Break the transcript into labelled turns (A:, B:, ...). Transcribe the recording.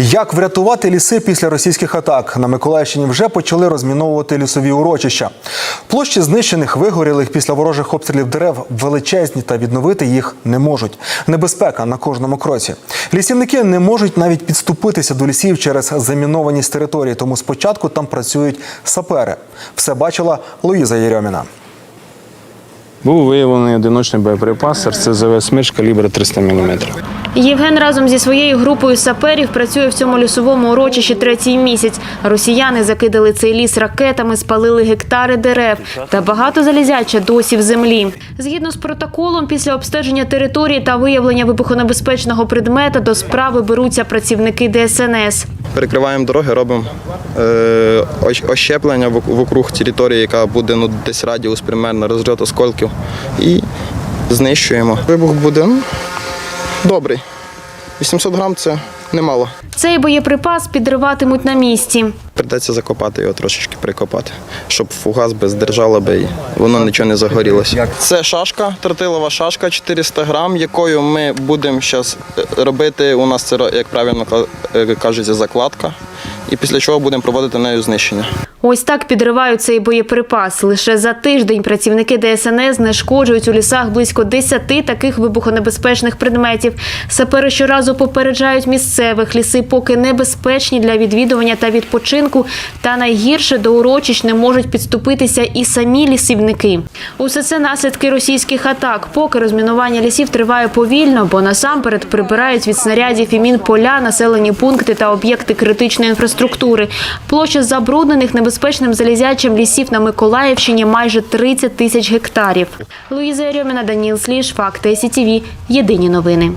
A: Як врятувати ліси після російських атак? На Миколаївщині вже почали розміновувати лісові урочища. Площі знищених, вигорілих після ворожих обстрілів дерев величезні та відновити їх не можуть. Небезпека на кожному кроці. Лісівники не можуть навіть підступитися до лісів через замінованість території, тому спочатку там працюють сапери. Все бачила Луїза Єрьоміна.
B: Був виявлений одиночний боєприпас РСЗВ «Смерч» калібр 300 мм.
C: Євген разом зі своєю групою саперів працює в цьому лісовому урочищі третій місяць. Росіяни закидали цей ліс ракетами, спалили гектари дерев та багато залізяча досі в землі. Згідно з протоколом, після обстеження території та виявлення вибухонебезпечного предмета до справи беруться працівники ДСНС.
D: Перекриваємо дороги, робимо е, ощеплення вок- вокруг території, яка буде ну, десь радіус примерно розльот осколків. І знищуємо. Вибух буде добрий. 800 грам це немало.
C: Цей боєприпас підриватимуть на місці.
D: Придеться закопати його трошечки прикопати, щоб фугас би здержало би і воно нічого не загорілося. Це шашка, тротилова шашка 400 грам, якою ми будемо зараз робити. У нас це як правильно е, закладка. І після чого будемо проводити нею знищення.
C: Ось так підривають цей боєприпас. Лише за тиждень працівники ДСНС знешкоджують у лісах близько 10 таких вибухонебезпечних предметів. Сапери щоразу попереджають місцевих. Ліси поки небезпечні для відвідування та відпочинку. Та найгірше до урочищ не можуть підступитися і самі лісівники. Усе це наслідки російських атак. Поки розмінування лісів триває повільно, бо насамперед прибирають від снарядів і мін поля, населені пункти та об'єкти критичної інфраструктури. Площа забруднених небезпечним залізячим лісів на Миколаївщині майже 30 тисяч гектарів. Луїза Ерьоміна, Даніл Сліж, Факти СІТІВІ. Єдині новини.